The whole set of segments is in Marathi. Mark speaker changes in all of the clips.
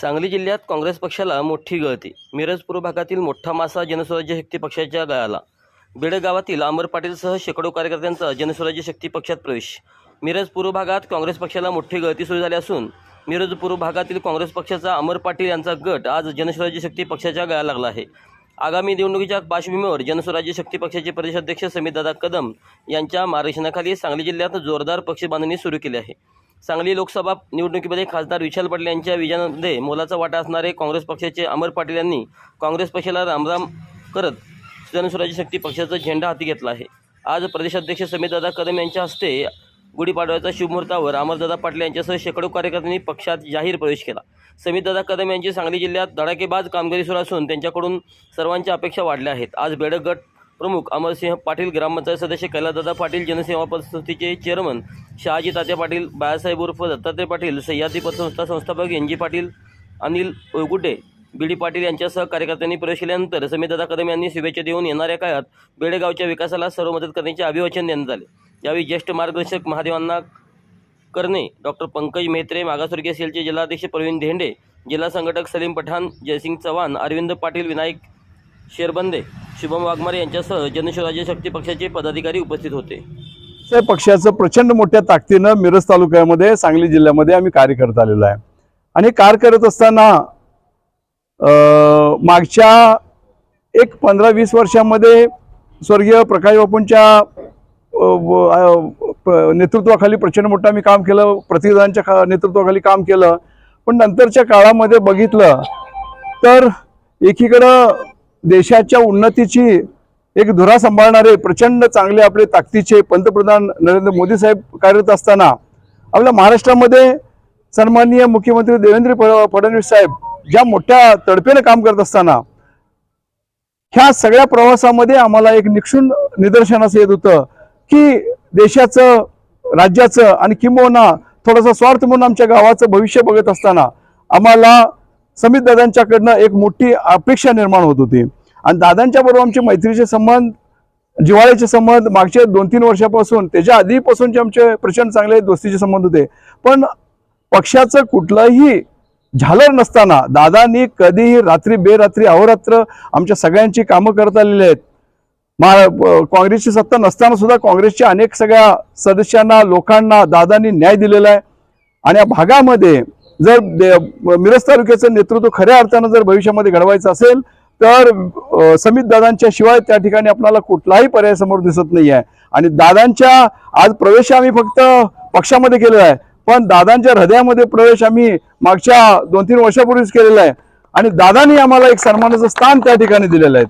Speaker 1: सांगली जिल्ह्यात काँग्रेस पक्षाला मोठी गळती. मिरज पूर्व भागातील मोठा मासा जनस्वराज्य शक्ती पक्षाच्या गळाला. बेड गावातील अमर पाटीलसह शेकडो कार्यकर्त्यांचा जनस्वराज्य शक्ती पक्षात प्रवेश. मिरज पूर्व भागात काँग्रेस पक्षाला मोठी गळती सुरू झाली असून मिरज पूर्व भागातील काँग्रेस पक्षाचा अमर पाटील यांचा गट आज जनस्वराज्य शक्ती पक्षाच्या गळा लागला आहे. आगामी निवडणुकीच्या पार्श्वभूमीवर जनस्वराज्य शक्ती पक्षाचे प्रदेशाध्यक्ष समितदादा कदम यांच्या मार्गदर्शनाखाली सांगली जिल्ह्यात जोरदार पक्ष बांधणी सुरू केली आहे. सांगली लोकसभा निवडणुकीमध्ये खासदार विशाल पाटील यांच्या विजयामध्ये मोलाचा वाटा असणारे काँग्रेस पक्षाचे अमर पाटील यांनी काँग्रेस पक्षाला रामराम करत जनस्वराज्य शक्ती पक्षाचा झेंडा हाती घेतला आहे. आज प्रदेशाध्यक्ष समितदादा कदम यांच्या हस्ते गुढीपाडव्याच्या शुभमुहूर्तावर अमरदादा पाटील यांच्यासह शेकडो कार्यकर्त्यांनी पक्षात जाहीर प्रवेश केला. समितदादा कदम यांची सांगली जिल्ह्यात धडाकेबाज कामगिरी सुरू असून त्यांच्याकडून सर्वांच्या अपेक्षा वाढल्या आहेत. आज बेडक गट प्रमुख अमरसिंह पाटील ग्रामपंचायत सदस्य कैलासदादा पाटील जनसेवा पतसंस्थेचे चेअरमन शहाजी तात्या पाटील बाळासाहेब उर्फ दत्तात्रय पाटील सह्याद्री पतसंस्था संस्थापक N G Patil Anil Olgute B D Patil यांच्यासह कार्यकर्त्यांनी प्रवेश केल्यानंतर समितदादा कदम यांनी शुभेच्छा देऊन येणाऱ्या काळात बेडेगावच्या विकासाला सर्व मदत करण्याचे अभिवाचन देण्यात आले. यावेळी ज्येष्ठ मार्गदर्शक महादेवांना करणे डॉक्टर पंकज मेहत्रे मागासवर्गीय सेलचे जिल्हाध्यक्ष प्रवीण धेंडे जिल्हा संघटक सलीम पठाण जयसिंग चव्हाण अरविंद पाटील विनायक शेरबंदे शुभम वाघमारे यांच्यासह जनस्वराज्य शक्ती पक्षाचे पदाधिकारी उपस्थित होते.
Speaker 2: त्या पक्षाचं प्रचंड मोठ्या ताकदीनं मिरज तालुक्यामध्ये सांगली जिल्ह्यामध्ये आम्ही कार्य करत आलेलो आहे. आणि कार्य करत असताना मागच्या एक पंधरा वीस वर्षामध्ये स्वर्गीय प्रकाश बापूंच्या नेतृत्वाखाली प्रचंड मोठं आम्ही काम केलं प्रतिनिधांच्या खा नेतृत्वाखाली काम केलं. पण नंतरच्या काळामध्ये बघितलं तर एकीकडं देशाच्या उन्नतीची एक धुरा सांभाळणारे प्रचंड चांगले आपले ताकदीचे पंतप्रधान नरेंद्र मोदी साहेब कार्यरत असताना आपल्या महाराष्ट्रामध्ये सन्माननीय मुख्यमंत्री देवेंद्र फडणवीस साहेब ज्या मोठ्या तडफेनं काम करत असताना ह्या सगळ्या प्रवासामध्ये आम्हाला एक निक्षून निदर्शनास येत होतं की देशाचं राज्याचं आणि किंबहुना थोडासा स्वार्थ म्हणून आमच्या गावाचं भविष्य बघत असताना आम्हाला समित दादांच्याकडनं एक मोठी अपेक्षा निर्माण होत होती. आणि दादांच्या बरोबर आमचे मैत्रीचे संबंध जिव्हाळ्याचे संबंध मागच्या दोन तीन वर्षापासून त्याच्या आधीपासूनचे आमचे प्रचंड चांगले दोस्तीचे संबंध होते. पण पक्षाचं कुठलंही झालर नसताना दादांनी कधीही रात्री बेरात्री अहोरात्र आमच्या सगळ्यांची कामं करत आलेली आहेत. मा काँग्रेसची सत्ता नसताना सुद्धा काँग्रेसच्या अनेक सगळ्या सदस्यांना लोकांना दादांनी न्याय दिलेला आहे. आणि या भागामध्ये जर मिरज तालुक्याचं नेतृत्व खऱ्या अर्थानं जर भविष्यामध्ये घडवायचं असेल तर समित दादांच्या शिवाय त्या ठिकाणी आपल्याला कुठलाही पर्याय समोर दिसत नाही आहे आणि दादांच्या आज प्रवेश आम्ही फक्त पक्षामध्ये केलेला आहे. पण दादांच्या हृदयामध्ये प्रवेश आम्ही मागच्या दोन तीन वर्षापूर्वीच केलेला आहे. आणि दादांनी आम्हाला एक सन्मानाचं स्थान त्या ठिकाणी दिलेलं आहे.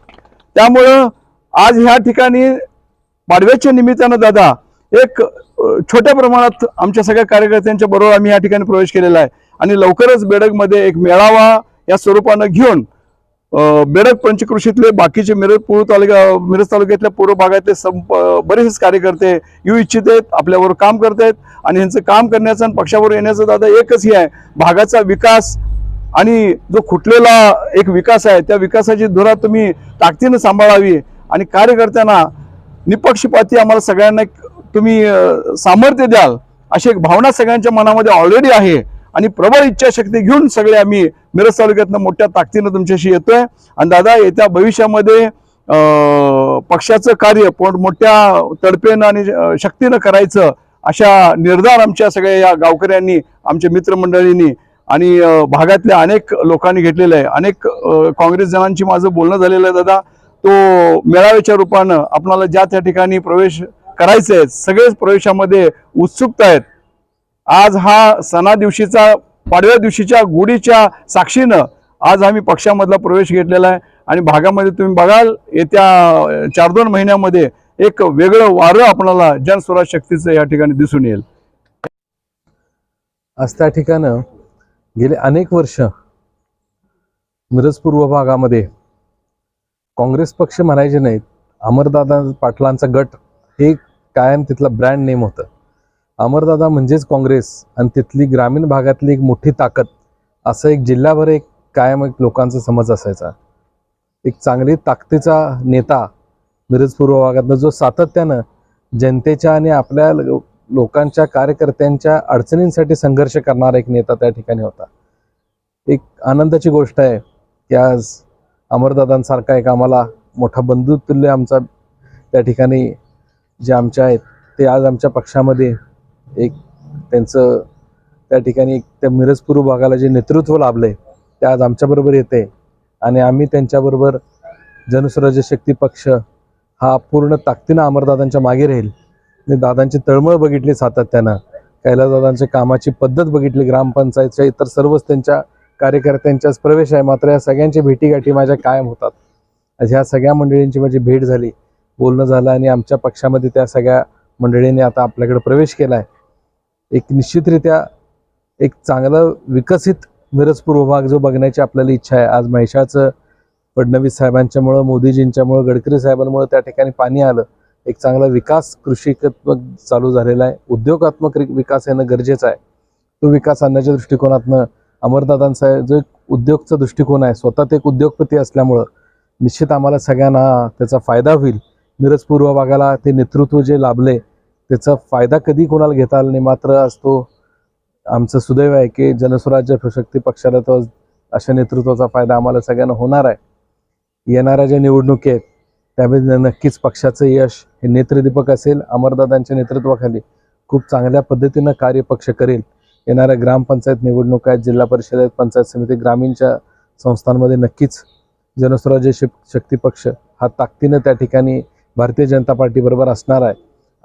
Speaker 2: त्यामुळं आज ह्या ठिकाणी पाडव्याच्या निमित्तानं दादा एक छोट्या प्रमाणात आमच्या सगळ्या कार्यकर्त्यांच्या बरोबर आम्ही या ठिकाणी प्रवेश केलेला आहे. आणि लवकरच बेडकमध्ये एक मेळावा या स्वरूपानं घेऊन बेडक पंचकृषीतले बाकीचे मिरज पूर्व तालुका मिरज तालुक्यातल्या पूर्व भागातले संप बरेचसे कार्यकर्ते येऊ इच्छित आहेत आपल्यावर काम करत आहेत आणि ह्यांचं काम करण्याचं आणि पक्षावर येण्याचं दादा एकच हे आहे भागाचा विकास आणि जो खुटलेला एक विकास आहे त्या विकासाची धुरा तुम्ही ताकदीनं सांभाळावी आणि कार्यकर्त्यांना निपक्षपाती आम्हाला सगळ्यांना एक तुम्ही सामर्थ्य द्याल अशी एक भावना सगळ्यांच्या मनामध्ये ऑलरेडी आहे. आणि प्रबळ इच्छाशक्ती घेऊन सगळे आम्ही मिरज तालुक्यातनं मोठ्या ताकदीनं तुमच्याशी येतोय. आणि दादा येत्या भविष्यामध्ये पक्षाचं कार्य मोठ्या तडपेनं आणि शक्तीनं करायचं अशा निर्धार आमच्या सगळ्या या गावकऱ्यांनी आमच्या मित्रमंडळींनी आणि भागातल्या अनेक लोकांनी घेतलेलं आहे. अनेक काँग्रेस जणांची माझं बोलणं झालेलं आहे दादा. तो मेळाव्याच्या रूपानं आपणाला ज्या त्या ठिकाणी प्रवेश करायचे आहेत सगळेच प्रवेशामध्ये उत्सुकता आहेत. आज हा सणा दिवशीचा पाडव्या दिवशीच्या गुढीच्या साक्षीनं आज आम्ही पक्षामधला प्रवेश घेतलेला आहे. आणि भागामध्ये तुम्ही बघाल येत्या चार दोन महिन्यामध्ये एक वेगळं वारं आपल्याला जनस्वराज शक्तीचं या ठिकाणी दिसून येईल.
Speaker 3: आज त्या ठिकाणं गेले अनेक वर्ष मिरज पूर्व भागामध्ये काँग्रेस पक्ष म्हणायचे नाहीत अमरदादा पाटलांचा गट हे कायम तिथला ब्रँड नेम होतं. अमरदादा म्हणजेच काँग्रेस आणि तिथली ग्रामीण भागातली एक मोठी ताकद असं एक जिल्हाभर एक कायम एक लोकांचा समज असायचा. एक चांगली ताकदीचा नेता मिरजपूर्व भागातनं जो सातत्यानं जनतेच्या आणि आपल्या लोकांच्या कार्यकर्त्यांच्या अडचणींसाठी संघर्ष करणारा एक नेता त्या ठिकाणी होता. एक आनंदाची गोष्ट आहे की आज अमरदादांसारखा एक आम्हाला मोठा बंधुतुल्य आमचा त्या ठिकाणी जे आमच्या आहेत ते आज आमच्या पक्षामध्ये एक त्यांचं त्या ठिकाणी एक त्या मिरजपूर भागाला जे नेतृत्व लाभलंय ते आज आमच्याबरोबर येते आणि आम्ही त्यांच्याबरोबर जनस्वराज्य शक्ती पक्ष हा पूर्ण ताकदीनं अमरदादांच्या मागे राहील. मी दादांची तळमळ बघितली सातत्यानं. कैलासदादांच्या कामाची पद्धत बघितली ग्रामपंचायतच्या इतर सर्वच त्यांच्या कार्यकर्त्यांच्याच प्रवेश आहे. मात्र या सगळ्यांची भेटीगाठी माझ्या कायम होतात. ह्या सगळ्या मंडळींची माझी भेट झाली. बोलणं झालं आणि आमच्या पक्षामध्ये त्या सगळ्या मंडळींनी आता आपल्याकडे प्रवेश केला आहे एक निश्चितरित्या एक चांगलं विकसित मिरज पूर्व भाग जो बघण्याची आपल्याला इच्छा आहे. आज महिषाचं फडणवीस साहेबांच्यामुळं मोदीजींच्यामुळं गडकरी साहेबांमुळं त्या ठिकाणी पाणी आलं. एक चांगला विकास कृषिकात्मक चालू झालेला आहे. उद्योगात्मक विकास येणं गरजेचं आहे. तो विकास आणण्याच्या दृष्टिकोनातनं अमरदादांचा जो एक उद्योगचा दृष्टिकोन आहे स्वतः ते एक उद्योगपती असल्यामुळं निश्चित आम्हाला सगळ्यांना त्याचा फायदा होईल. मिरज पूर्व भागाला ते नेतृत्व जे लाभले त्याचा फायदा कधी कोणाला घेता आला नाही? मात्र आज तो आमचं सुदैव आहे की जनस्वराज्य शक्ती पक्षाला तो अशा नेतृत्वाचा फायदा आम्हाला सगळ्यांना होणार आहे. येणाऱ्या ज्या निवडणुकी आहेत त्यामध्ये नक्कीच पक्षाचं यश हे नेत्रदीपक असेल अमरदादांच्या नेतृत्वाखाली खूप चांगल्या पद्धतीनं कार्य पक्ष करेल. येणाऱ्या ग्रामपंचायत निवडणुका आहेत जिल्हा परिषद आहेत पंचायत समिती ग्रामीणच्या संस्थांमध्ये नक्कीच जनस्वराज्य शक्ती पक्ष हा ताकदीनं त्या ठिकाणी भारतीय जनता पार्टीबरोबर असणार आहे.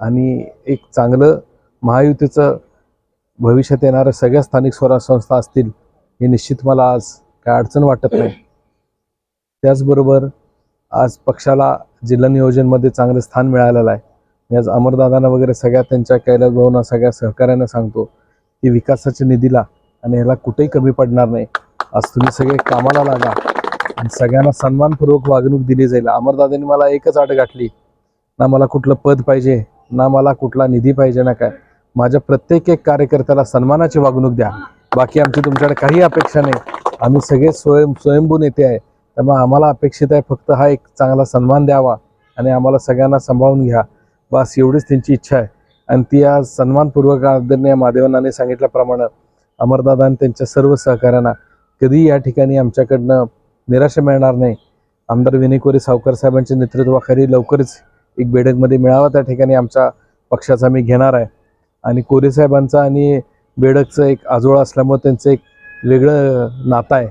Speaker 3: आणि एक चांगलं महायुतीचं भविष्यात येणाऱ्या सगळ्या स्थानिक स्वराज संस्था असतील हे निश्चित मला आज काय अडचण वाटत नाही. त्याचबरोबर आज पक्षाला जिल्हा नियोजनमध्ये चांगलं स्थान मिळालेलं आहे. मी आज अमरदादांना वगैरे सगळ्या त्यांच्या कैलास भाऊंना सगळ्या सहकार्यांना सांगतो की विकासाच्या निधीला आणि ह्याला कुठेही कमी पडणार नाही. आज तुम्ही सगळे कामाला लागा आणि सगळ्यांना सन्मानपूर्वक वागणूक दिली जाईल. अमरदादांनी मला एकच आट गाठली. ना मला कुठलं पद पाहिजे ना मला कुठला निधी पाहिजे ना काय. माझ्या प्रत्येक एक कार्यकर्त्याला सन्मानाची वागणूक द्या. बाकी आमची तुमच्याकडे काही अपेक्षा नाही. आम्ही सगळे स्वयं स्वयंभू नेते आहे. त्यामुळे आम्हाला अपेक्षित आहे फक्त हा एक चांगला सन्मान द्यावा आणि आम्हाला सगळ्यांना सांभाळून घ्या. बस एवढीच त्यांची इच्छा आहे. आणि ती आज सन्मानपूर्वक आदरणीय महादेवांनी सांगितल्याप्रमाणे अमरदादा आणि त्यांच्या सर्व सहकाऱ्यांना कधी या ठिकाणी आमच्याकडनं निराशा मिळणार नाही. आमदार विनय कोरे सावकर साहेबांच्या नेतृत्वाखाली लवकरच एक बेडकमध्ये मिळावा त्या ठिकाणी आमच्या पक्षाचा मी घेणार आहे. आणि कोरे साहेबांचा आणि बेडकचं एक आजोळा असल्यामुळे त्यांचं एक वेगळं नातं आहे.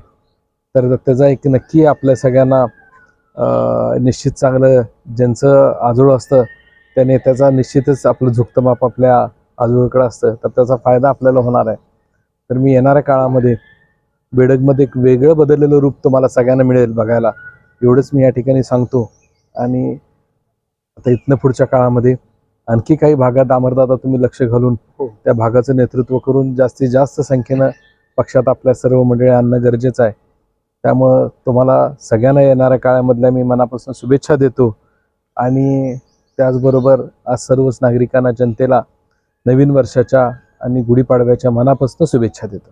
Speaker 3: तर त्याचा एक नक्की आपल्या सगळ्यांना निश्चित चांगलं ज्यांचं आजोळ असतं त्या नेत्याचा निश्चितच आपलं झुकतं माप आपल्या आजोळीकडं असतं. तर त्याचा फायदा आपल्याला होणार आहे. तर मी येणाऱ्या काळामध्ये बेडकमध्ये एक वेगळं बदललेलं रूप तुम्हाला सगळ्यांना मिळेल बघायला. एवढंच मी या ठिकाणी सांगतो. आणि आता इथनं पुढच्या काळामध्ये आणखी काही भागात अमरदादा तुम्ही लक्ष घालून त्या भागाचं नेतृत्व करून जास्तीत जास्त संख्येनं पक्षात आपल्या सर्व मंडळी आणणं गरजेचं आहे. त्यामुळं तुम्हाला सगळ्यांना येणाऱ्या काळामधल्या मी मनापासून शुभेच्छा देतो. आणि त्याचबरोबर आज सर्वच नागरिकांना जनतेला नवीन वर्षाच्या आणि गुढीपाडव्याच्या मनापासून शुभेच्छा देतो.